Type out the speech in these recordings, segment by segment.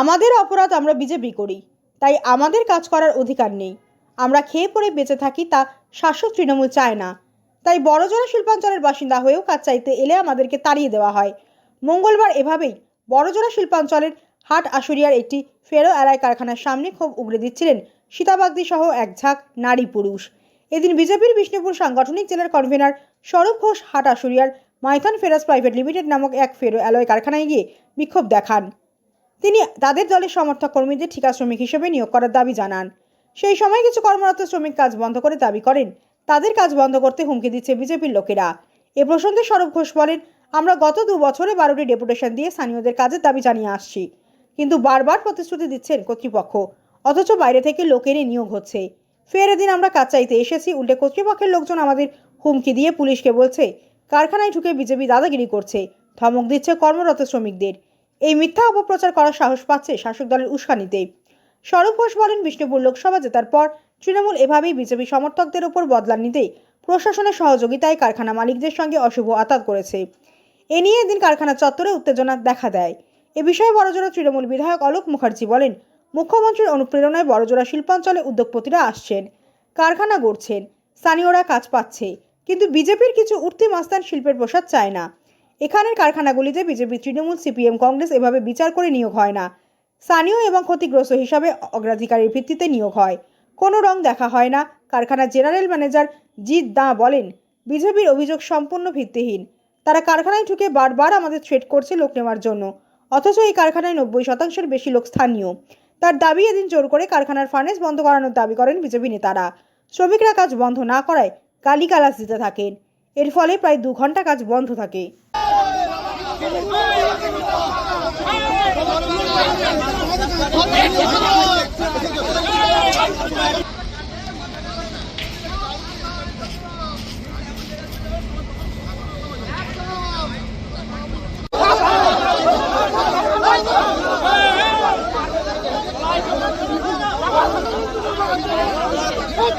আমাদের অপরাধ আমরা বিজেপি করি, তাই আমাদের কাজ করার অধিকার নেই। আমরা খেয়ে পড়ে বেঁচে থাকি তা শাসক তৃণমূল চায় না। তাই বড়জোড়া শিল্পাঞ্চলের বাসিন্দা হয়েও কাজ চাইতে এলে আমাদেরকে তাড়িয়ে দেওয়া হয়। মঙ্গলবার এভাবেই বড়জোড়া শিল্পাঞ্চলের হাট আশুরিয়ার একটি ফেরো এলাই কারখানার সামনে ক্ষোভ উগড়ে দিচ্ছিলেন সীতাবাগদি সহ এক ঝাঁক নারী পুরুষ। এদিন বিজেপির বিষ্ণুপুর সাংগঠনিক জেলার কনভেনর স্বরূপ ঘোষ হাট আশুরিয়ার মাইথন ফেরাস প্রাইভেট লিমিটেড নামক এক ফেরো অ্যালয় কারখানায় গিয়ে বিক্ষোভ দেখান। তিনি তাদের দলের সমর্থক কর্মীদের ঠিকা শ্রমিক হিসেবে নিয়োগ করার দাবি জানান। সেই সময় কিছু কর্মরত শ্রমিক কাজ বন্ধ করে দাবি করেন। তাদের কাজ বন্ধ করতে হুমকি দিচ্ছে বিজেপির লোকেরা। এ প্রসঙ্গে সৌরভ ঘোষ বলেন, আমরা গত দু বছরে বারোটি ডেপুটেশন দিয়ে স্থানীয়দের কাজের দাবি জানিয়ে আসছি, কিন্তু বারবার প্রতিশ্রুতি দিচ্ছেন কর্তৃপক্ষ, অথচ বাইরে থেকে লোকেরই নিয়োগ হচ্ছে। ফের এদিন আমরা কাজ চাইতে এসেছি, উল্টে কর্তৃপক্ষের লোকজন আমাদের হুমকি দিয়ে পুলিশকে বলছে, কারখানায় ঢুকে বিজেপি দাদাগিরি করছে, ধমক দিচ্ছে কর্মরত শ্রমিকদের। এই মিথ্যা অপপ্রচার করার সাহস পাচ্ছে শাসক দলের উস্কানিতে স্বরূপ ঘোষ বলেন, বিষ্ণুপুর লোকসভা জেতার পর তৃণমূল এভাবেই বিজেপি সমর্থকদের ওপর বদলা নিতেই প্রশাসনের সহযোগিতায় কারখানা মালিকদের সঙ্গে অশুভ আতাত করেছে। এ নিয়ে এদিন কারখানা চত্বরে উত্তেজনা দেখা দেয়। এ বিষয়ে বড়জোড়া তৃণমূল বিধায়ক অলোক মুখার্জি বলেন, মুখ্যমন্ত্রীর অনুপ্রেরণায় বড়জোড়া শিল্পাঞ্চলে উদ্যোগপতিরা আসছেন, কারখানা গড়ছেন, স্থানীয়রা কাজ পাচ্ছে, কিন্তু বিজেপির কিছু উঠতি মাস্তান শিল্পের প্রসাদ চায় না। এখানের কারখানাগুলিতে বিজেপি, তৃণমূল, সিপিএম, কংগ্রেস এভাবে বিচার করে নিয়োগ হয় না। স্থানীয় এবং ক্ষতিগ্রস্ত হিসাবে অগ্রাধিকারের ভিত্তিতে নিয়োগ হয়। কোনো রং দেখা হয় না। কারখানার জেনারেল ম্যানেজার জিৎ দাঁ বলেন, বিজেপির অভিযোগ সম্পূর্ণ ভিত্তিহীন। তারা কারখানায় ঢুকে বারবার আমাদের থ্রেট করছে লোক নেওয়ার জন্য। অথচ এই কারখানায় নব্বই শতাংশের বেশি লোক স্থানীয়। তার দাবি এদিন জোর করে কারখানার ফার্নেস বন্ধ করানোর দাবি করেন বিজেপি নেতারা। শ্রমিকরা কাজ বন্ধ না করায় গালিগালাজ দিতে থাকেন। এর ফলে প্রায় দু ঘণ্টা কাজ বন্ধ থাকে। Thank you.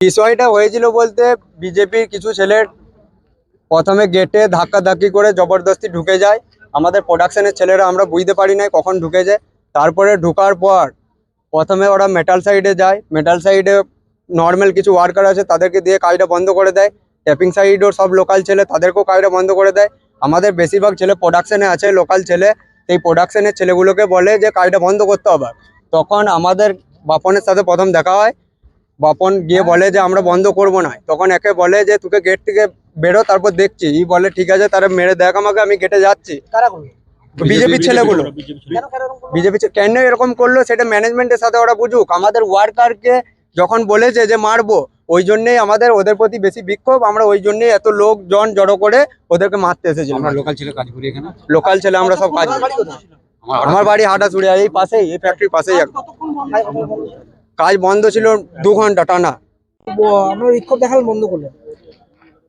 বিষয়টা হয়েছিল বলতে বিজেপির কিছু ছেলের প্রথমে গেটে ধাক্কাধাক্কি করে জবরদস্তি ঢুকে যায়। আমাদের প্রোডাকশনের ছেলেরা আমরা বুঝতে পারি নাই কখন ঢুকে যায় তারপরে ঢুকার পর প্রথমে ওরা মেটাল সাইডে যায়। মেটাল সাইডে নর্মাল কিছু ওয়ার্কার আছে, তাদেরকে দিয়ে কাজটা বন্ধ করে দেয়। ট্যাপিং সাইডও সব লোকাল ছেলে, তাদেরকেও কাজটা বন্ধ করে দেয়। আমাদের বেশিরভাগ ছেলে প্রোডাকশনে আছে লোকাল ছেলে। এই প্রোডাকশনের ছেলেগুলোকে বলে যে, কাজটা বন্ধ করতে হবে। তখন আমাদের বাপনের সাথে প্রথম দেখা হয়। বাপন গিয়ে বলে যে আমরা বন্ধ করব না। তখন একে বলে যে তোকে গেট থেকে বেরো তারপর দেখছি। ই বলে ঠিক আছে তারা মেরে দেখ আমাকে আমি গেটে যাচ্ছি। বিজেপির ছেলেগুলো। কেন কেন এরকম বিজেপি কেন এরকম করল সেটা ম্যানেজমেন্টের সাথে ওরা বুঝুক। আমাদের ওয়ার্কারকে যখন বলেছে যে মারবো ওই জন্যই আমাদের ওদের প্রতি বেশি বিক্ষোভ। আমরা ওই জন্যই এত লোকজন জড়ো করে ওদেরকে মারতে এসেছিলাম। আমরা লোকাল ছেলে কাজ করি এখানে? লোকাল ছেলে আমরা সব কাজ? আমার বাড়ি হাটা চুড়িয়া এই পাশেই এই ফ্যাক্টরির পাশেই একদম কাজ বন্ধ ছিল দু ঘণ্টা টানা। আপনারা বিক্ষোভ দেখালেন বন্ধ করলেন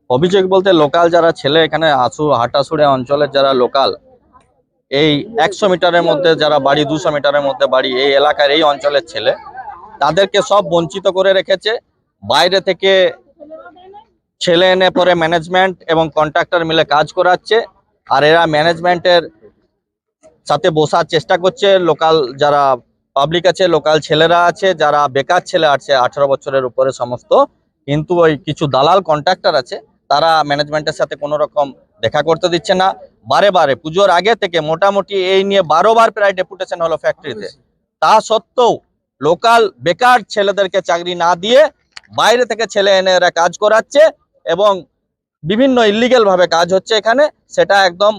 অভিযোগ বলতে লোকাল যারা ছেলে এখানে আসু হাটাসুড়ে অঞ্চলের যারা লোকাল এই একশো মিটারের মধ্যে যারা বাড়ি দুশো মিটারের মধ্যে বাড়ি এই এলাকার এই অঞ্চলের ছেলে তাদেরকে সব বঞ্চিত করে রেখেছে। বাইরে থেকে ছেলে এনে পরে ম্যানেজমেন্ট এবং কন্ট্রাক্টর মিলে কাজ করাচ্ছে আর এরা ম্যানেজমেন্টের সাথে বসার চেষ্টা করছে। লোকাল যারা পাবলিক আছে লোকাল ছেলেরা আছে যারা বেকার ছেলে আছে আঠারো বছরের উপরে সমস্ত। কিন্তু ওই কিছু দালাল কন্ট্রাক্টর আছে তারা ম্যানেজমেন্টের সাথে কোনো রকম দেখা করতে দিচ্ছে না। বারে বারে পুজোর আগে থেকে মোটামুটি এই নিয়ে বারো বার প্রায় ডেপুটেশন হলো ফ্যাক্টরিতে তা। সত্ত্বেও লোকাল বেকার ছেলেদেরকে চাকরি না দিয়ে বাইরে থেকে ছেলে এনে এরা কাজ করাচ্ছে এবং বিভিন্ন ইলিগেল ভাবে কাজ হচ্ছে এখানে সেটা একদম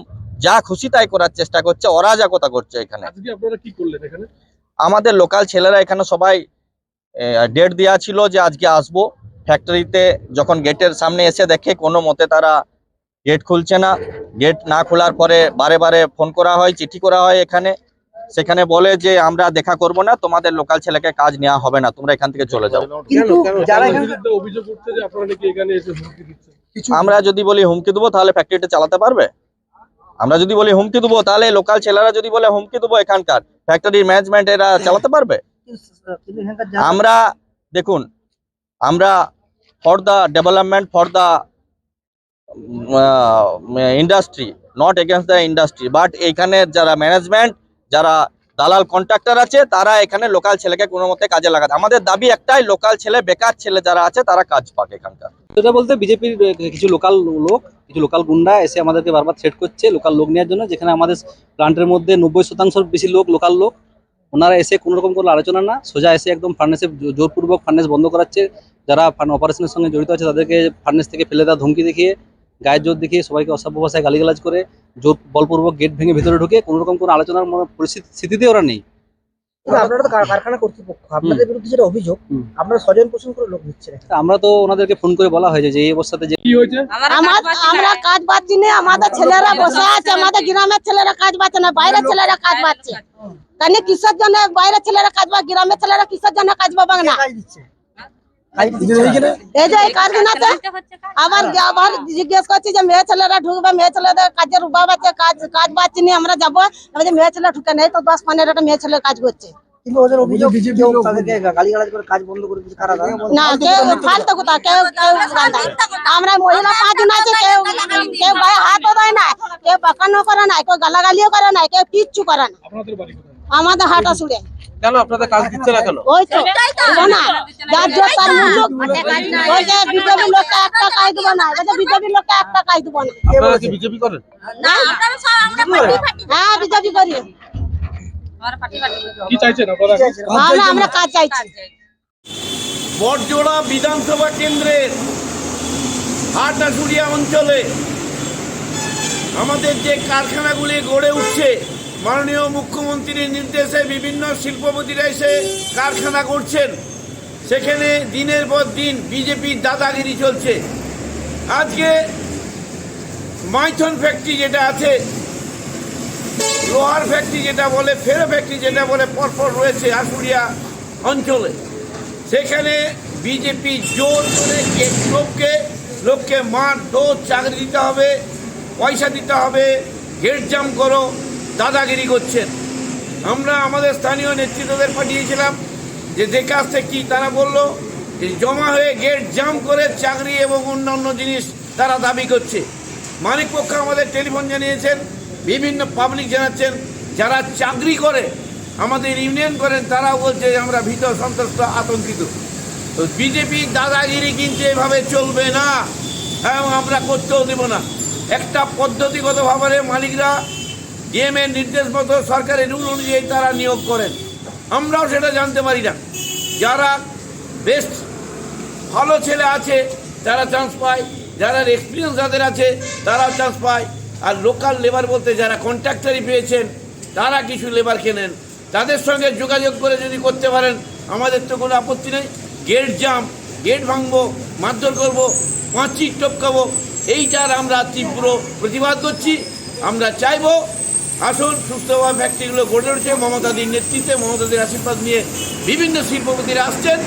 যা খুশি তাই করার চেষ্টা করছে অরাজকতা করছে এখানে। আপনারা কি করলেন এখানে? আমাদের লোকাল ছেলেরা এখানে সবাই ডেট দেওয়া ছিল যে আজকে আসব। ফ্যাক্টরিতে যখন গেটের সামনে এসে দেখে কোনো মতে তারা গেট খুলছে না। গেট না খোলার পরে বারে বারে ফোন করা হয় চিঠি করা হয় এখানে। সেখানে বলে যে আমরা দেখা করব না তোমাদের লোকাল ছেলেকে কাজ নেওয়া হবে না তোমরা এখান থেকে চলে যাও। কিন্তু যারা এখানে বিরুদ্ধে অভিযোগ উঠছে যে আপনারা নাকি এখানে এসে হুমকি দিচ্ছেন? আমরা যদি বলি হুমকি দেবো তাহলে ফ্যাক্টরিটা চালাতে পারবে? আমরা যদি বলি হুমকি দেবো তাহলে লোকাল ছেলেরা যদি বলে হুমকি দেবো এখানকার ফ্যাক্টরির ম্যানেজমেন্ট এরা চালাতে পারবে? আমরা দেখুন আমরা for the development for the industry not against the industry but এইখানের যারা ম্যানেজমেন্ট যারা দালাল কন্ট্রাক্টর আছে, তারা এখানে লোকাল ছেলেকে কোনো মতে কাজে লাগাতে আমাদের দাবি একটাই লোকাল ছেলে, বেকার ছেলে যারা আছে, তারা কাজ পাক এখানকার। এটা বলতে বিজেপির কিছু লোকাল লোক, কিছু লোকাল গুন্ডা এসে আমাদেরকে বারবার থ্রেট করছে লোকাল লোক নেওয়ার জন্য, যেখানে আমাদের প্লান্টের মধ্যে নব্বই শতাংশ বেশি লোক লোকাল লোক। ওনারা এসে কোনো রকম কোনো আলোচনা না, সোজা এসে একদম ফার্নেসে জোরপূর্বক ফার্নেস বন্ধ করাচ্ছে। যারা অপারেশনের সঙ্গে জড়িত আছে, তাদেরকে ফার্নেস থেকে ফেলে দেওয়া ধমকি দেখিয়ে গায়ের জোর দেখিয়ে সবাইকে অসভ্য ভাষায় গালিগালাজ করে জোর বলপূর্বক গেট ভেঙে ভিতরে ঢুকে কোনো রকম কোনো আলোচনার মনে পরিস্থিতি স্থিতিতে ওরা নেই। কিন্তু আপনারা তো কারখানা কর্তৃপক্ষ আপনাদের বিরুদ্ধে যেটা অভিযোগ আপনারা স্বজন পোষণ করে লোক নিচ্ছেন আমরা তো ওনাদেরকে ফোন করে বলা হয়েছে যে এই অবস্থাতে যে কি হয়েছে? আমরা কাজ পাচ্ছি না আমাদের ছেলেরা বসে আছে আমাদের গ্রামের ছেলেরা কাজ পাচ্ছে না বাইরের ছেলেরা কাজ পাচ্ছে তাহলে কিসের জন্য বাইরের ছেলেরা কাজ পাবে গ্রামের ছেলেরা কিসের জন্য কাজ পাবে না কাজ দিচ্ছে কাজ দিচ্ছে এইখানে? এই যে এই কারখানাতে আবার আবার জিজ্ঞেস করছি যে মেয়ে ছেলেরা ঢুকবে, মেয়ে ছেলেদের কাজের অভাব আছে, কাজ কাজ পাচ্ছি না, আমরা যাব। আমি যে মেয়ে ছেলে ঢুকে নেই, তো দশ, পনেরোটা মেয়ে ছেলে কাজ করছে। কিন্তু ওদের অভিযোগ তাদেরকে গালিগালাজ করে কাজ বন্ধ করে দিচ্ছে কারা না কেউ ফালতু কথা কেউ কেউ গাল দেয় না। আমরা মহিলা পাঁচজন আছে কেউ কেউ গায়ে হাতও দেয় না কেউ বাঁকানো করে না কেউ গালাগালিও করে না কেউ কিচ্ছু করে না। আমাদের হাঁটা ছুড়ে কেন আপনাদের কাজ দিচ্ছে না কেন? ওই তো দেবো না যার তার ওই যে বিজেপি লোকটা একটা কাজ দেবো না ওই যে বিজেপি লোকটা একটা কাজ দেবো না। কে বলেছে? বিজেপি করেন? হ্যাঁ বিজেপি করি। কি চাইছেন আপনারা? আমরা আমরা কাজ চাইছি। বটজোড়া বিধানসভা কেন্দ্রের হাটাশুড়িয়া অঞ্চলে আমাদের যে কারখানাগুলি গড়ে উঠছে মাননীয় মুখ্যমন্ত্রীর নির্দেশে বিভিন্ন শিল্পপতিরা এসে কারখানা করছেন। সেখানে দিনের পর দিন বিজেপির দাদাগিরি চলছে। আজকে মাইথন ফ্যাক্টরি যেটা আছে লোহার ফ্যাক্টরি যেটা বলে, ফেরো ফ্যাক্টরি যেটা বলে, পরপর রয়েছে আশুলিয়া অঞ্চলে। সেখানে বিজেপি জোর করে লোককে লোককে মার, দোষ, চাকরি দিতে হবে, পয়সা দিতে হবে গেট জাম করো, দাদাগিরি করছেন। আমরা আমাদের স্থানীয় নেতৃত্বদের পাঠিয়েছিলাম যে দেখে আসতে কি তারা বলল, যে জমা হয়ে গেট জাম করে চাকরি এবং অন্যান্য জিনিস তারা দাবি করছে। মালিক পক্ষ আমাদের টেলিফোন জানিয়েছেন বিভিন্ন পাবলিক জানাচ্ছেন, যারা চাকরি করে, আমাদের ইউনিয়ন করেন, তারাও বলছে আমরা ভীত, সন্ত্রস্ত, আতঙ্কিত। তো বিজেপি দাদাগিরি কিন্তু এভাবে চলবে না। এবং আমরা করতেও দেব না। একটা পদ্ধতিগতভাবে মালিকরা ডিএম এর নির্দেশ মতো সরকারের রুল অনুযায়ী তারা নিয়োগ করেন। আমরাও সেটা জানতে পারি না। যারা বেস্ট ভালো ছেলে আছে, তারা চান্স পায়। যারা এক্সপিরিয়েন্স যাদের আছে, তারাও চান্স পায়। আর লোকাল লেবার বলতে যারা কন্ট্রাক্টারি পেয়েছেন, তারা কিছু লেবার কেনেন। তাদের সঙ্গে যোগাযোগ করে যদি করতে পারেন, আমাদের তো কোনো আপত্তি নেই। গেট জাম গেট ভাঙবো, মারধর করব পাঁচি টপকাবো, এইটার আমরা তীব্র প্রতিবাদ করছি। আমরা চাইব, আসুন, সুস্থভাবে ফ্যাক্টরিগুলো গড়ে উঠছে মমতাদির নেতৃত্বে, মমতাদির আশীর্বাদ নিয়ে বিভিন্ন শিল্পপতিরা আসছেন।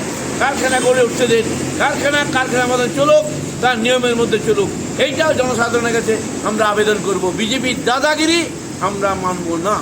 কারখানা গড়ে উঠতে দেন। কারখানা কারখানার মতন চলুক, তার নিয়মের মধ্যে চলুক। এইটাও জনসাধারণের কাছে আমরা আবেদন করব। বিজেপির দাদাগিরি আমরা মানব না।